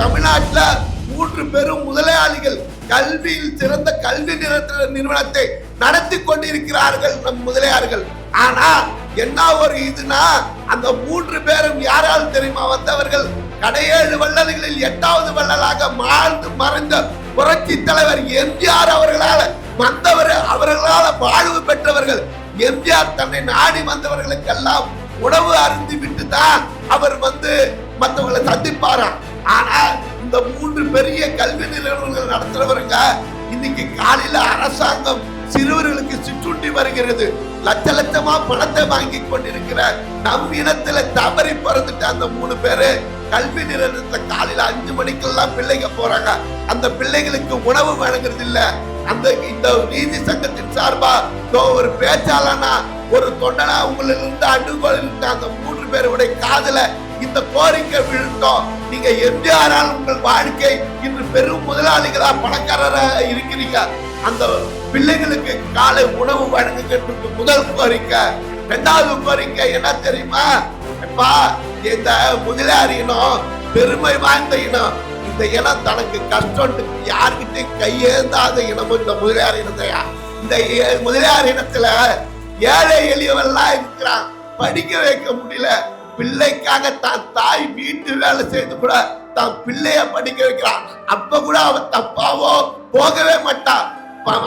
தமிழ்நாட்டில் மூன்று பெரும் முதலாளிகள் கல்வியில் சிறந்த கல்வி நிறுவன நிறுவனத்தை நடத்தி கொண்டிருக்கிறார்கள் நம் முதலியார்கள். ஆனா என்ன ஒரு இதுனா அந்த மூன்று பேரும் யாரால் தெரியுமா வந்தவர்கள்? கடையேழு வள்ளல்களில் எட்டாவது வள்ளலாக மாழ்ந்து மறைந்த புரட்சி தலைவர் எம்ஜிஆர் அவர்களால் வந்தவர் அவர்களால் வாழ்வு பெற்றவர்கள் எம்ஜிஆர் தன்னை நாடி வந்தவர்களுக்கெல்லாம் உணவு அருந்து விட்டு தான் அவர் வந்து மற்றவங்களை சந்திப்பாராம். ஆனா இந்த மூன்று பெரிய கல்வி நிறுவனங்கள் நடத்துறவருங்க இன்னைக்கு காலையில அரசாங்கம் சிறுவர்களுக்கு சிற்றுண்டி வருகிறது. லட்ச லட்சமா பணத்தை வாங்கி கொண்டிருக்கிற நம் இனத்துல தவறி பிறந்துட்டு அந்த மூணு பேரு கல்வி நிறுவனத்துல காலையில அஞ்சு மணிக்கெல்லாம் பிள்ளைங்க போறாங்க. அந்த பிள்ளைகளுக்கு உணவு வழங்குறது இல்ல. அந்த இந்த நீதி சங்கத்தின் சார்பா ஒரு பேச்சாளனா ஒரு தொண்டனா உங்களிலிருந்து அணுகோல் இருந்த அந்த மூன்று பேருடைய காதலை இந்த கோரிக்கை விழுந்தோம். நீங்க எம்ஜிஆரால் உங்கள் வாழ்க்கை இன்று பெரும் முதலாளிகளா பணக்காரரா இருக்கிறீங்க. அந்த பிள்ளைகளுக்கு காலை உணவு வழங்குகின்ற முதல் கோரிக்கை. ரெண்டாவது கோரிக்கை என்ன தெரியுமா? அப்பா இந்த முதலாளி இனம் பெருமை வாய்ந்த இனம். இந்த இனம் தனக்கு கஷ்டம் யாருக்கிட்டையும் கையேந்தாத இனமும் இந்த முதலியார் இனத்தையா? இந்த ஏ- முதலியார் இனத்துல ஏழை எளியவெல்லாம் இருக்கிறான் படிக்க வைக்க முடியல. பிள்ளைக்காக தான் தாய் வீட்டு வேலை செய்து கூட தான் பிள்ளைய படிக்க வைக்கிறான். அப்ப கூட அவன் தப்பாவோ போகவே மாட்டான்.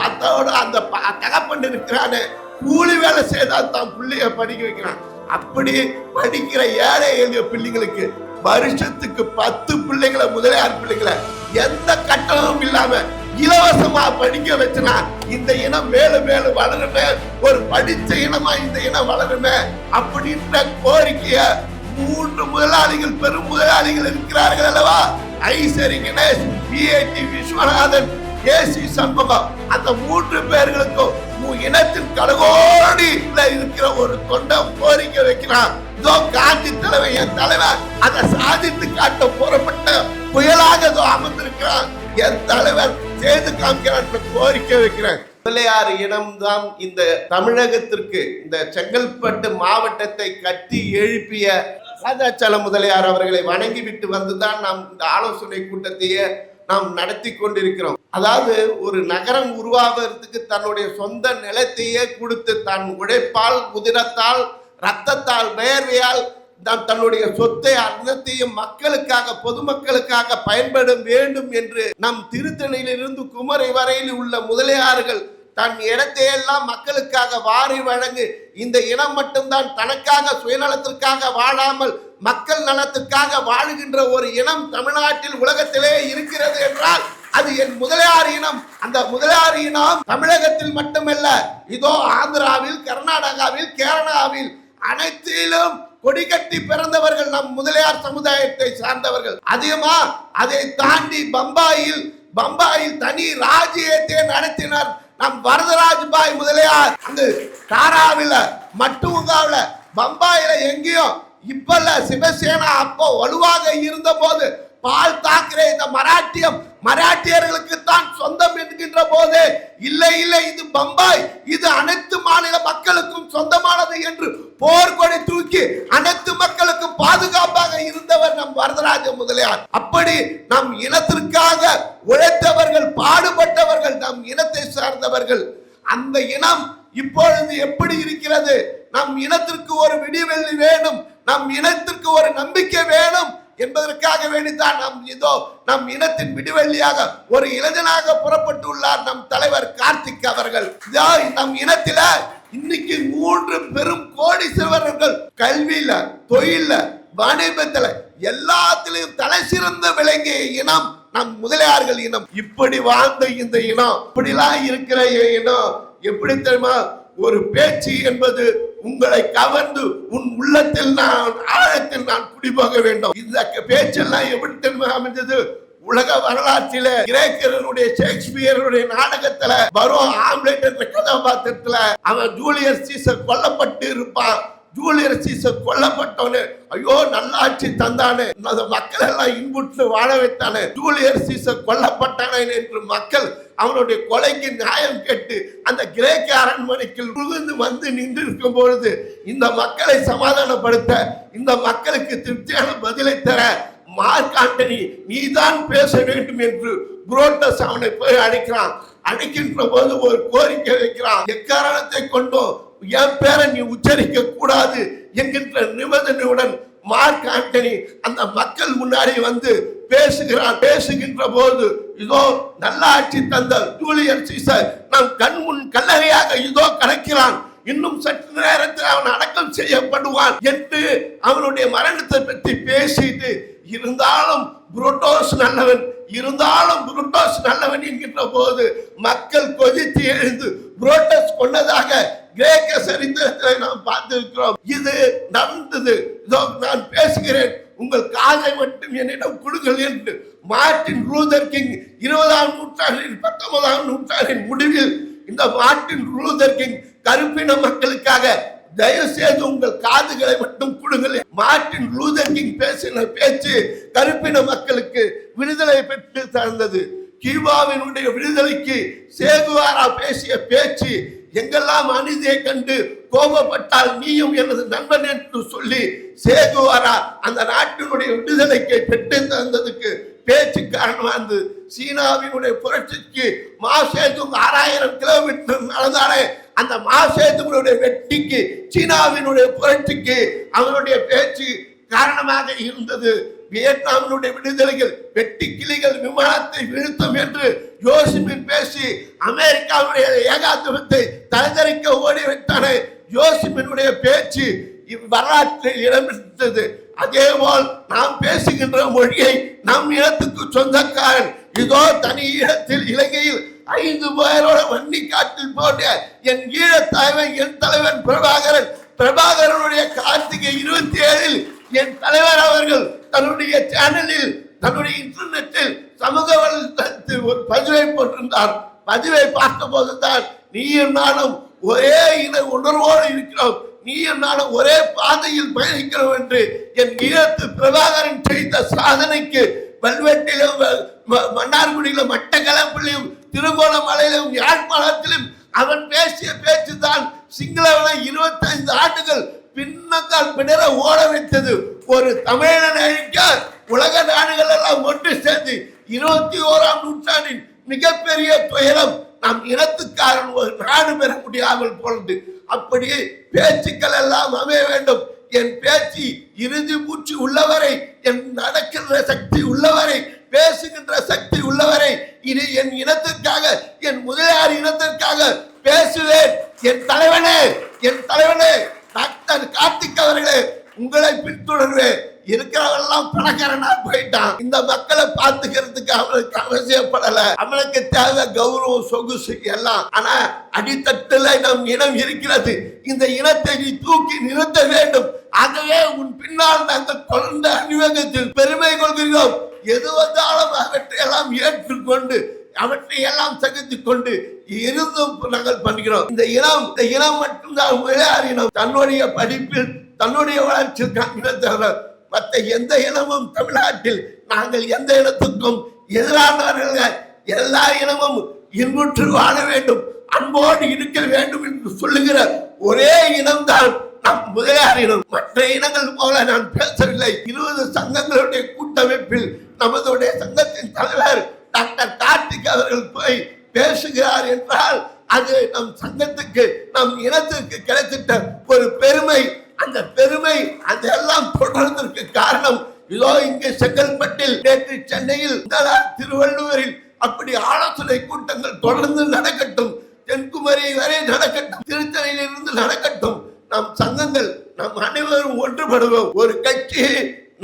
அத்தோட அந்த தகப்பன் இருக்கிறானே கூலி வேலை செய்தால் தான் பிள்ளைய படிக்க வைக்கிறான். அப்படி படிக்கிற ஏழை எளிய பிள்ளைங்களுக்கு வருஷத்துக்கு பத்து பிள்ளைகளை முதலியார் பிள்ளைகளை எந்த கட்டணமும் இல்லாம இலவசமா படிக்க வச்சுனா இந்த இனம் மேலும் மேலும் வளருமே. ஒரு படிச்ச இனமா இந்த இனம் வளருமே அப்படின்ற கோரிக்கைய மூன்று முதலாளிகள் பெரும் முதலாளிகள் இருக்கிறார்கள் அல்லவா? Ishari Ganesh P A D Viswanathan A C Shanmugam. அந்த மூன்று பேர்களுக்கும் உன் இனத்தின் கலகோடி இருக்கிற ஒரு தொண்டை கோரிக்கை வைக்கிறான். இதோ காந்தி தலைவர் என் தலைவர். அதை சாதித்து காட்ட புறப்பட்ட புயலாக இதோ அமர்ந்திருக்கிறான். என் தலைவர் செய்து காமிக்கிறான் கோரிக்கை வைக்கிறேன் பிள்ளையார் இனம்தான் இந்த தமிழகத்திற்கு இந்த செங்கல்பட்டு மாவட்டத்தை கட்டி எழுப்பிய ராஜாச்சல முதலியார் அவர்களை வணங்கிவிட்டு வந்துதான் நாம் இந்த ஆலோசனை கூட்டத்தையே நாம் நடத்தி கொண்டிருக்கிறோம். அதாவது ஒரு நகரம் உருவாகிறதுக்கு தன்னுடைய சொந்த நிலத்தையே கொடுத்து தன் உழைப்பால் உதிரத்தால் ரத்தத்தால் வேர்வையால் தான் தன்னுடைய சொத்தை அன்னத்தையும் மக்களுக்காக பொதுமக்களுக்காக பயன்பட வேண்டும் என்று நம் திருத்தணியிலிருந்து குமரி வரையில் உள்ள முதலியார்கள் தன் இடத்தையெல்லாம் மக்களுக்காக வாரி வழங்கு இந்த இனம் மட்டும்தான் தனக்காக சுயநலத்திற்காக வாழாமல் மக்கள் நலத்திற்காக வாழுகின்ற ஒரு இனம் தமிழ்நாட்டில் உலகத்திலே இருக்கிறது என்றால் அது என் முதலியார் இனம். அந்த முதலியார் இனம் தமிழகத்தில் மட்டுமல்ல இதோ ஆந்திராவில் கர்நாடகாவில் கேரளாவில் அனைத்திலும் கொடி கட்டி பிறந்தவர்கள் நம் முதலியார் சமுதாயத்தை சார்ந்தவர்கள். அதிகமா அதை தாண்டி பம்பாயில் பம்பாயில் தனி ராஜ்யத்தை நடத்தினார் நம் வரதராஜ் பாய் முதலியார். அந்த தாராவில மட்டுங்காவில பம்பாயில எங்கேயும் இப்பல்ல சிவசேனா அப்போ வலுவாக இருந்த போது பால் தாக்க இந்த மராட்டியம் மராட்டியர்களுக்கு தான் சொந்தம் என்கின்ற போது இல்லை இல்லை இது பம்பாய் இது அனைத்து மாநில மக்களுக்கும் சொந்தமானது என்று போர்க்கொடி தூக்கி அனைத்து மக்களுக்கும் பாதுகாப்பாக இருந்தவர் நம் வரதராஜ முதலியார். அப்படி நம் இனத்திற்காக உழைத்தவர்கள் பாடுபட்டவர்கள் நம் இனத்தை சார்ந்தவர்கள் அந்த இனம் இப்பொழுது எப்படி இருக்கிறது? நம் இனத்திற்கு ஒரு விடிவெள்ளி வேணும் நம் இனத்திற்கு ஒரு நம்பிக்கை வேணும் என்பதற்காக வேண்டித்தான் நம் இதோ நம் இனத்தின் விடுவெள்ளியாக ஒரு இளைஞனாக புறப்பட்டுள்ளார் நம் தலைவர் கார்த்திக் அவர்கள். இதோ நம் இனத்தில இன்னைக்கு மூன்று பெரும் கோடி சிறுவர்கள் கல்வியில தொழில வாணிபத்துல எல்லாத்திலையும் தலை சிறந்த விளங்கிய இனம் நம் முதலியார்கள் இனம். இப்படி வாழ்ந்த இந்த இனம் இப்படிலாம் இருக்கிற இனம் எப்படி தெரியுமா? ஒரு பேச்சு என்பது உங்களை கவர்ந்து உன் உள்ளத்தில் நான் ஆழத்தில் நான் குடிபோக வேண்டும். இந்த பேச்செல்லாம் எப்படி தெரியுமா அமைஞ்சது? உலக வரலாற்றில கிரேக்கருடைய ஷேக்ஸ்பியருடைய நாடகத்துல வரும் ஆம்லெட் என்ற கதாபாத்திரத்துல அவன் ஜூலியர் சீசர் கொல்லப்பட்டு இருப்பான். ஜூலியர் சீசர் கொல்லப்பட்டவனு ஐயோ நல்லாட்சி தந்தானே. மக்கள் எல்லாம் இன்புற்று வாழ வைத்தானே. ஜூலியர் சீசர் கொல்லப்பட்டானே என்று மக்கள் அவனுடைய கொலைக்கு நியாயம் கேட்டு அந்த கிரேக்க அரண்மனைக்கு புகுந்து வந்து நின்று இருக்கும் பொழுது இந்த மக்களை சமாதானப்படுத்த இந்த மக்களுக்கு திருப்தியான பதிலை தர மார்க் ஆண்டனி நீதான் பேச வேண்டும் என்று புரோட்டஸ் அவனை போய் அழைக்கிறான் அழைக்கின்ற போது ஒரு கோரிக்கை வைக்கிறான். எக்காரணத்தை கொண்டோ என் பேரை நீ உச்சரிக்க கூடாது என்கின்ற நிபந்தனையுடன் மார்க் ஆண்டனி அந்த மக்கள் முன்னாடி வந்து பேசுகிறான் பேசுகின்ற போது இதோ நல்லாட்சி தந்த ஜூலியர் சீசர் நம் கண் முன் கல்லறையாக இதோ கடக்கிறான் இன்னும் சற்று நேரத்தில் அவன் அடக்கம் செய்யப்படுவான் என்று அவனுடைய மரணத்தை பற்றி பேசிட்டு இருந்தாலும் புரோட்டோஸ் நல்லவன் இருந்தாலும் புரோட்டோஸ் நல்லவன் என்கின்ற போது மக்கள் கொதித்து எழுந்து புரோட்டோஸ் கொண்டதாக கிரேக்க சரித்திரத்தை நாம் பார்த்திருக்கிறோம். இது நடந்தது. இதோ நான் பேசுகிறேன். உங்கள் காதை மட்டும் என்னிடம் கொடுங்கள் என்று மார்ட்டின் லூதர் கிங் இருபதாம் நூற்றாண்டின் பத்தொன்பதாம் நூற்றாண்டின் முடிவில் இந்த மார்ட்டின் லூதர் கிங் கருப்பின மக்களுக்காக தயவு செய்து உங்கள் காதுகளை மட்டும் கொடுங்கள். மார்ட்டின் லூதர் கிங் பேசின பேச்சு கருப்பின மக்களுக்கு விடுதலை பெற்று தந்தது. கியூபாவினுடைய விடுதலைக்கு சேகுவாரா பேசிய பேச்சு எங்கெல்லாம் அநீதியை கண்டு கோபப்பட்டால் நீயும் எனது நண்பன் என்று சொல்லி சேதுவாரா அந்த நாட்டினுடைய விடுதலைக்கு பெற்று தந்ததுக்கு பேச்சு காரணமாக இருந்தது சீனாவினுடைய புரட்சிக்கு மாசேதுங் ஆறாயிரம் கிலோமீட்டர் நடந்தாலே அந்த மாசேதுங்களுடைய வெற்றிக்கு சீனாவினுடைய புரட்சிக்கு அவனுடைய பேச்சு காரணமாக இருந்தது. வியட்நாமினுடைய விடுதலைகள் வெட்டி கிளிகள் விமானத்தை வீழ்த்தும் என்று ஜோசிமின் பேசி அமெரிக்காவுடைய ஏகாதிபத்தை தலைதறிக்க ஓடி வைத்தானே யோசிமினுடைய பேச்சு இவ் வரலாற்றில் இடம்பெற்றது அதே போல் நாம் பேசுகின்ற மொழியை நம் இனத்துக்கு சொந்தக்காரன் இதோ தனி இடத்தில் இலங்கையில் ஐந்து பேரோட வன்னி காட்டில் போட்ட என் ஈழத் தலைவன் என் தலைவன் பிரபாகரன் பிரபாகரனுடைய கார்த்திகை இருபத்தி ஏழில் என் தலைவர் அவர்கள் தன்னுடைய சேனலில் தன்னுடைய இன்டர்நெட்டில் சமூக வலைதளத்தில் ஒரு பதிவை போட்டிருந்தார். பதிவை பார்த்த போதுதான் நீயும் நானும் ஒரே இன உணர்வோடு இருக்கிறோம். நீயும் நானும் ஒரே பாதையில் பயணிக்கிறோம் என்று என் ஈழத்து பிரபாகரன் செய்த சாதனைக்கு வல்வெட்டிலும் மன்னார்குடியிலும் மட்டக்களப்பிலும் திருகோணமலையிலும் யாழ்ப்பாணத்திலும் அவன் பேசிய பேச்சு தான் சிங்களவனை இருபத்தைந்து ஆண்டுகள் பின்னங்கால் பின்னர ஓட வைத்தது. ஒரு தமிழனை அழிக்க உலக நாடுகள் எல்லாம் ஒன்று சேர்ந்து இருபத்தி ஓராம் நூற்றாண்டின் மிகப்பெரிய துயரம் நம் இனத்துக்காரன் ஒரு நாடு பெற முடியாமல் போனது. அப்படியே பேச்சுக்கள் எல்லாம் அமைய வேண்டும். என் பேச்சு இறுதி மூச்சு உள்ளவரை என் நடக்கின்ற சக்தி உள்ளவரை பேசுகின்ற சக்தி உள்ளவரை இது என் இனத்திற்காக என் முதலியார் இனத்திற்காக பேசுவேன். என் தலைவனே என் தலைவனே டாக்டர் கார்த்திக் அவர்களே உங்களை பின்தொடர்வேன். இருக்கிறவெல்லாம் பணக்காரனா போயிட்டான்? இந்த மக்களை பார்த்துக்கிறதுக்கு அவனுக்கு அவசியப்படல. அவனுக்கு தேவை கௌரவம் சொகுசு எல்லாம். ஆனா அடித்தட்டுல நம் இனம் இருக்கிறது. இந்த இனத்தை நீ தூக்கி நிறுத்த வேண்டும். ஆகவே உன் பின்னால் நாங்கள் தொடர்ந்த அணிவகத்தில் பெருமை கொள்கிறோம். எது வந்தாலும் அவற்றை எல்லாம் ஏற்றுக்கொண்டு அவற்றை எல்லாம் சகித்துக் கொண்டு இருந்தும் நாங்கள் பண்ணுகிறோம். இந்த இனம் இந்த இனம் மட்டும்தான் விளையாடு இனம் தன்னுடைய படிப்பில் தன்னுடைய வளர்ச்சியில் காண்கிறத மற்ற எந்த இனமும் தமிழ்நாட்டில் நாங்கள் எந்த இனத்துக்கும் எதிரானவர்கள் எல்லா இனமும் இன்புற்று வாழ வேண்டும். அன்போடு இருக்க வேண்டும் என்று சொல்லுகிற ஒரே இனம்தான் நம் முதலியார் இனம். மற்ற இனங்கள் போல நான் பேசவில்லை. இருபது சங்கங்களுடைய கூட்டமைப்பில் நமதுடைய சங்கத்தின் தலைவர் டாக்டர் கார்த்திக் அவர்கள் போய் பேசுகிறார் என்றால் அது நம் சங்கத்துக்கு நம் இனத்திற்கு கிடைத்திட்ட ஒரு பெருமை. அந்த பெருமை அதெல்லாம் எல்லாம் தொடர்ந்ததற்கு காரணம் இதோ இங்கே செங்கல்பட்டில் நேற்று சென்னையில் முந்தநாள் திருவள்ளுவரில் அப்படி ஆலோசனை கூட்டங்கள் தொடர்ந்து நடக்கட்டும் தென்குமரி வரை நடக்கட்டும் திருத்தணியில் இருந்து நடக்கட்டும். நம் சங்கங்கள் நம் அனைவரும் ஒன்றுபடுவோம். ஒரு கட்சி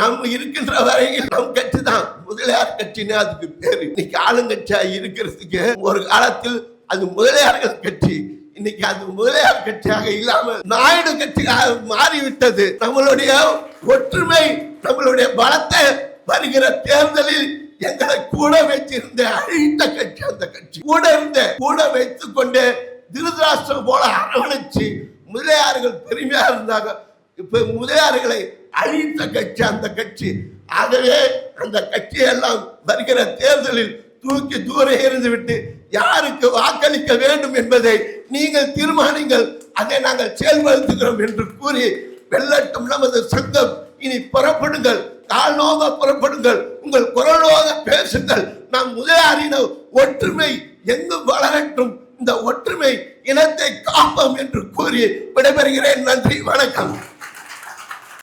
நம் இருக்கின்ற வரையில் நம் கட்சி தான். முதலியார் கட்சின்னு அதுக்கு பேரு. இன்னைக்கு ஆளுங்கட்சியா இருக்கிறதுக்கு ஒரு காலத்தில் அது முதலியார்கள் கட்சி. இன்னைக்கு அது முதலியார் கட்சியாக இல்லாமல் நாயுடு கட்சியாக மாறிவிட்டது. நம்மளுடைய ஒற்றுமை நம்மளுடைய பலத்தை வருகிற தேர்தலில் எங்களை கூட வைத்திருந்த அழித்த கட்சி அந்த கட்சி. கூட இருந்த கூட வைத்துக் கொண்டு திருதராஷ்டிரம் போல அரவணைச்சு முதலியார்கள் பெருமையா இருந்தாங்க. இப்ப முதலியார்களை அழித்த கட்சி அந்த கட்சி. ஆகவே அந்த கட்சியெல்லாம் வருகிற தேர்தலில் தூக்கி தூர இருந்து விட்டு யாருக்கு வாக்களிக்க வேண்டும் என்பதை நீங்கள் தீர்மானிங்கள். அதை நாங்கள் செயல்படுத்துகிறோம் என்று கூறி வெள்ளட்டும் நமது சங்கம் இனி புறப்படுங்கள். கால்நோக புறப்படுங்கள். உங்கள் குரலோக பேசுங்கள். நம் முதலாளின ஒற்றுமை எங்கும் வளரட்டும்? இந்த ஒற்றுமை இனத்தை காப்போம் என்று கூறி விடைபெறுகிறேன். நன்றி. வணக்கம்.